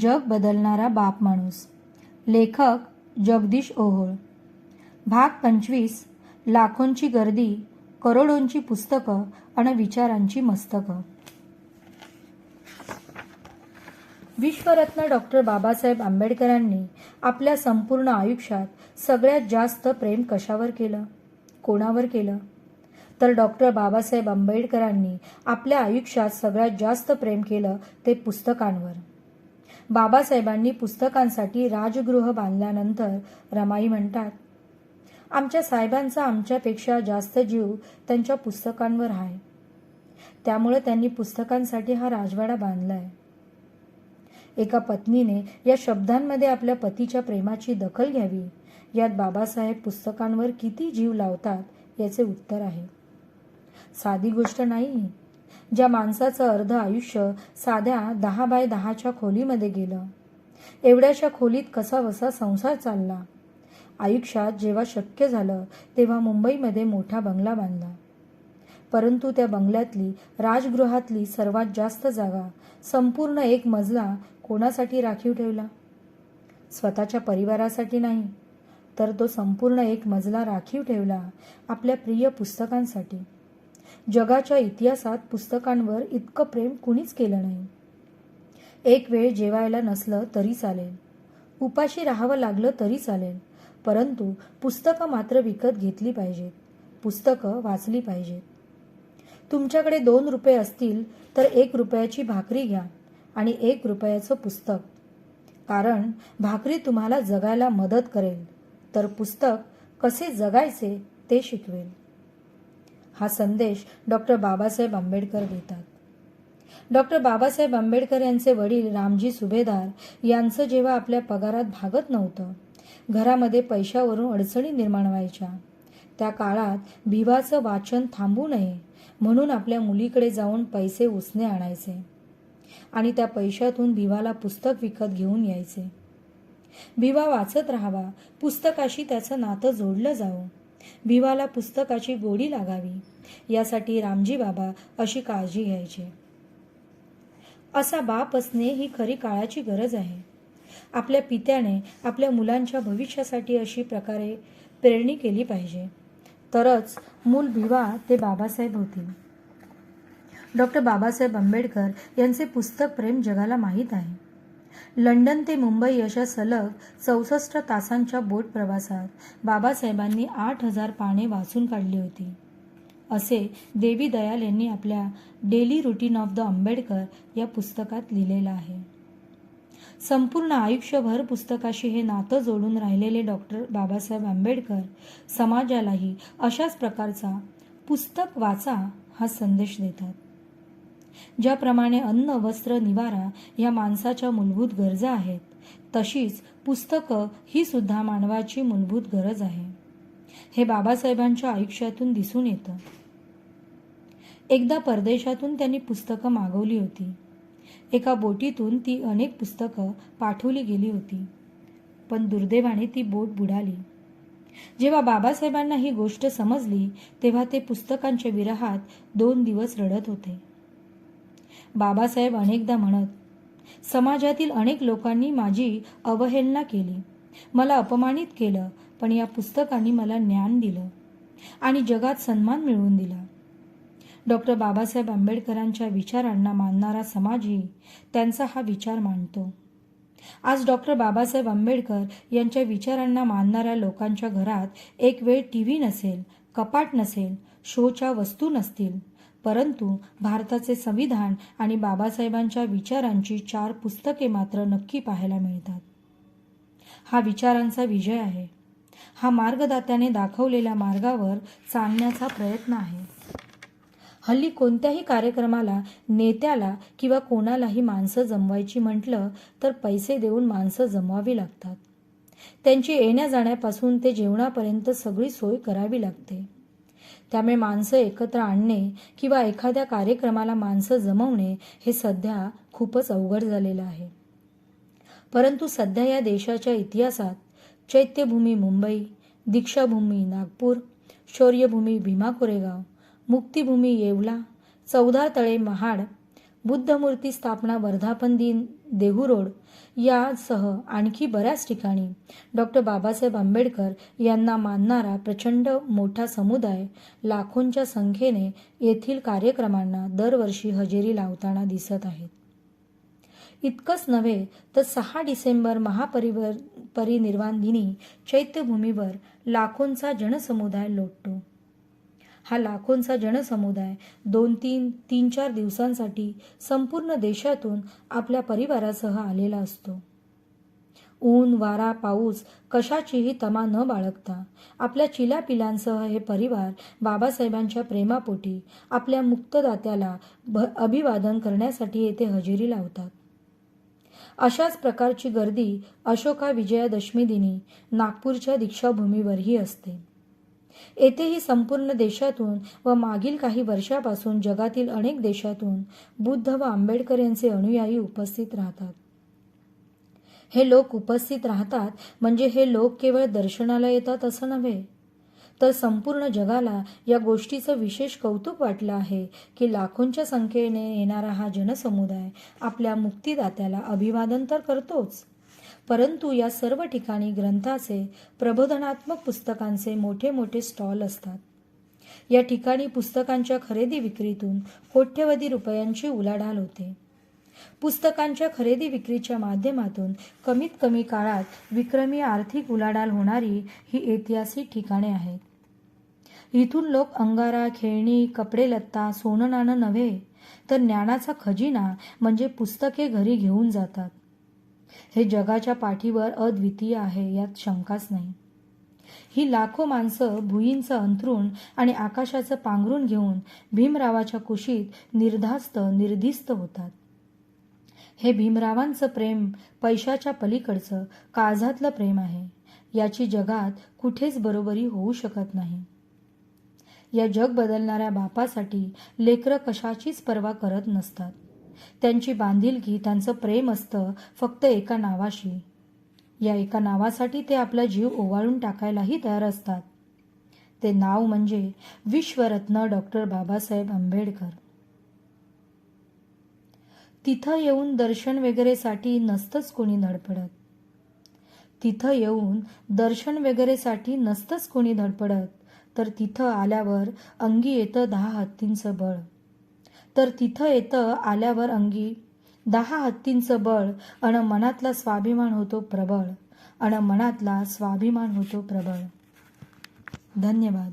जग बदलणारा बाप माणूस. लेखक जगदीश ओहोळ. भाग पंचवीस लाखोंची गर्दी करोडोंची पुस्तकं आणि विचारांची मस्तकं. विश्वरत्न डॉक्टर बाबासाहेब आंबेडकरांनी आपल्या संपूर्ण आयुष्यात सगळ्यात जास्त प्रेम कशावर केलं? कोणावर केलं? तर डॉक्टर बाबासाहेब आंबेडकरांनी आपल्या आयुष्यात सगळ्यात जास्त प्रेम केलं ते पुस्तकांवर. बाबासाहेबांनी पुस्तकांसाठी राजगृह बांधल्यानंतर रमाई म्हणतात आमच्या साहेबांचा आमच्यापेक्षा जास्त जीव त्यांच्या पुस्तकांवर आहे. त्यामुळे त्यांनी पुस्तकांसाठी हा राजवाडा बांधलाय. एका पत्नीने या शब्दांमध्ये आपल्या पतीच्या प्रेमाची दखल घ्यावी. यात बाबासाहेब पुस्तकांवर किती जीव लावतात याचे उत्तर आहे. साधी गोष्ट नाही ज्या माणसाचं अर्ध आयुष्य साध्या दहा बाय दहाच्या खोलीमध्ये गेलं. एवढ्याशा खोलीत कसा वसा संसार चालला? आयुष्यात जेव्हा शक्य झालं तेव्हा मुंबईमध्ये मोठा बंगला बांधला. परंतु त्या बंगल्यातली राजगृहातली सर्वात जास्त जागा संपूर्ण एक मजला कोणासाठी राखीव ठेवला? स्वतःच्या परिवारासाठी नाही तर तो संपूर्ण एक मजला राखीव ठेवला आपल्या प्रिय पुस्तकांसाठी. जगाच्या इतिहासात पुस्तकांवर इतकं प्रेम कुणीच केलं नाही. एक वेळ जेवायला नसलं तरी चालेल. उपाशी राहावं लागलं तरी चालेल. परंतु पुस्तकं मात्र विकत घेतली पाहिजेत. पुस्तकं वाचली पाहिजेत. तुमच्याकडे दोन रुपये असतील तर एक रुपयाची भाकरी घ्या आणि एक रुपयाचं पुस्तक. कारण भाकरी तुम्हाला जगायला मदत करेल. तर पुस्तक कसे जगायचे ते शिकवेल. हा संदेश डॉक्टर बाबासाहेब आंबेडकर देतात. डॉक्टर बाबासाहेब आंबेडकर यांचे वडील रामजी सुभेदार यांचं जेव्हा आपल्या पगारात भागत नव्हतं घरामध्ये पैशावरून अडचणी निर्माण व्हायच्या. त्या काळात भिवाचं वाचन थांबू नये म्हणून आपल्या मुलीकडे जाऊन पैसे उसने आणायचे आणि त्या पैशातून भिवाला पुस्तक विकत घेऊन यायचे. भिवा वाचत राहावा पुस्तकाशी त्याचं नातं जोडलं जावं. भिवाला पुस्तकाची गोडी लागावी. यासाठी रामजी बाबा अशी काळजी घ्यायचे. असा बाप असणे ही खरी काळाची गरज आहे. आपल्या पित्याने आपल्या मुलांच्या भविष्यासाठी अशी प्रकारे प्रेरणी केली पाहिजे. तरच मूल भिवा ते बाबासाहेब होतील. डॉक्टर बाबासाहेब आंबेडकर यांचे पुस्तक प्रेम जगाला माहीत आहे. लंडन ते मुंबई अशा सलग चौसष्ट तासांच्या बोट प्रवासात बाबासाहेबांनी आठ हजार पाने वाचून काढली होती. असे देवी दयाल यांनी आपल्या daily routine of the Ambedkar या पुस्तकात लिहिलेलं आहे. संपूर्ण आयुष्यभर पुस्तकाशी हे नातं जोडून राहिलेले डॉक्टर बाबासाहेब आंबेडकर समाजालाही अशाच प्रकारचा पुस्तक वाचा हा संदेश देतात. ज्याप्रमाणे अन्न वस्त्र निवारा या माणसाच्या मूलभूत गरजा आहेत तशीच पुस्तकं ही सुद्धा मानवाची मूलभूत गरज आहे. हे बाबासाहेबांच्या आयुष्यातून दिसून येतं. एकदा परदेशातून त्यांनी पुस्तकं मागवली होती. एका बोटीतून ती अनेक पुस्तकं पाठवली गेली होती. पण दुर्दैवाने ती बोट बुडाली. जेव्हा बाबासाहेबांना ही गोष्ट समजली तेव्हा ते पुस्तकांच्या विरहात दोन दिवस रडत होते. बाबासाहेब अनेकदा म्हणत समाजातील अनेक लोकांनी माझी अवहेलना केली. मला अपमानित केलं पण या पुस्तकांनी मला ज्ञान दिलं आणि जगात सन्मान मिळवून दिला. डॉक्टर बाबासाहेब आंबेडकरांच्या विचारांना मानणारा समाजही त्यांचा हा विचार मांडतो. आज डॉक्टर बाबासाहेब आंबेडकर यांच्या विचारांना मानणाऱ्या लोकांच्या घरात एक वेळ टी व्ही नसेल कपाट नसेल शोच्या वस्तू नसतील परंतु भारताचे संविधान आणि बाबासाहेबांच्या विचारांची चार पुस्तके मात्र नक्की पाहायला मिळतात. हा विचारांचा विजय आहे. हा मार्गदात्याने दाखवलेल्या मार्गावर चालण्याचा प्रयत्न आहे. हल्ली कोणत्याही कार्यक्रमाला नेत्याला किंवा कोणालाही माणसं जमवायची म्हटलं तर पैसे देऊन माणसं जमवावी लागतात. त्यांची येण्या जाण्यापासून ते जेवणापर्यंत सगळी सोय करावी लागते. त्यामुळे माणसं एकत्र आणणे किंवा एखाद्या कार्यक्रमाला माणसं जमवणे हे सध्या खूपच अवघड झालेलं आहे. परंतु सध्या या देशाच्या इतिहासात चैत्यभूमी मुंबई दीक्षाभूमी नागपूर शौर्यभूमी भीमा कोरेगाव मुक्तिभूमी येवला चौदा तळे महाड बुद्धमूर्ती स्थापना वर्धापन दिन देहू रोड यासह आणखी बऱ्याच ठिकाणी. डॉक्टर बाबासाहेब आंबेडकर यांना मानणारा प्रचंड मोठा समुदाय लाखोंच्या संख्येने येथील कार्यक्रमांना दरवर्षी हजेरी लावताना दिसत आहेत. इतकंच नव्हे तर सहा डिसेंबर महापरिवर परिनिर्वाण दिनी चैत्यभूमीवर लाखोंचा जनसमुदाय लोटतो. हा लाखोंचा जनसमुदाय दोन तीन तीन चार दिवसांसाठी संपूर्ण देशातून आपल्या परिवारासह आलेला असतो. ऊन वारा पाऊस कशाचीही तमा न बाळगता आपल्या चिलापिलांसह हे परिवार बाबासाहेबांच्या प्रेमापोटी आपल्या मुक्तदात्याला भ अभिवादन करण्यासाठी येथे हजेरी लावतात. अशाच प्रकारची गर्दी अशोका विजयादशमी दिनी नागपूरच्या दीक्षाभूमीवरही असते. येथेही संपूर्ण देशातून व मागील काही वर्षापासून जगातील अनेक देशातून बुद्ध व आंबेडकर यांचे अनुयायी उपस्थित राहतात. हे लोक उपस्थित राहतात म्हणजे हे लोक केवळ दर्शनाला येतात असं नव्हे तर संपूर्ण जगाला या गोष्टीचं विशेष कौतुक वाटलं आहे की लाखोंच्या संख्येने येणारा हा जनसमुदाय आपल्या मुक्तिदात्याला अभिवादन तर करतोच. परंतु या सर्व ठिकाणी ग्रंथाचे प्रबोधनात्मक पुस्तकांचे मोठे मोठे स्टॉल असतात. या ठिकाणी पुस्तकांच्या खरेदी विक्रीतून कोट्यवधी रुपयांची उलाढाल होते. पुस्तकांच्या खरेदी विक्रीच्या माध्यमातून कमीत कमी काळात विक्रमी आर्थिक उलाढाल होणारी ही ऐतिहासिक ठिकाणे आहेत. इथून लोक अंगारा खेळणी कपडे लत्ता सोनं नाणं नव्हे तर ज्ञानाचा खजिना म्हणजे पुस्तके घरी घेऊन जातात. हे जगाच्या पाठीवर अद्वितीय आहे यात शंकाच नाही. ही लाखो माणसं भुईंचं अंथरूण आणि आकाशाचं पांघरून घेऊन भीमरावाच्या कुशीत निर्धास्त निर्धिस्त होतात. हे भीमरावांचं प्रेम पैशाच्या पलीकडचं काळजातलं प्रेम आहे. याची जगात कुठेच बरोबरी होऊ शकत नाही. या जग बदलणाऱ्या बापासाठी लेकरं कशाचीच पर्वा करत नसतात. त्यांची बांधिलकी त्यांचं प्रेम असतं फक्त एका नावाशी. या एका नावासाठी ते आपला जीव ओवाळून टाकायलाही तयार असतात. ते नाव म्हणजे विश्वरत्न डॉक्टर बाबासाहेब आंबेडकर. तिथं येऊन दर्शन वगैरेसाठी नसतंच कोणी धडपडत. तिथं येऊन दर्शन वगैरेसाठी नसतंच कोणी धडपडत तर तिथं आल्यावर अंगी येतं दहा हत्तींचं बळ. तर तिथं येतं आल्यावर अंगी. दहा हत्तींचं बळ अन मनातला स्वाभिमान होतो प्रबळ. अन मनातला स्वाभिमान होतो प्रबळ. धन्यवाद.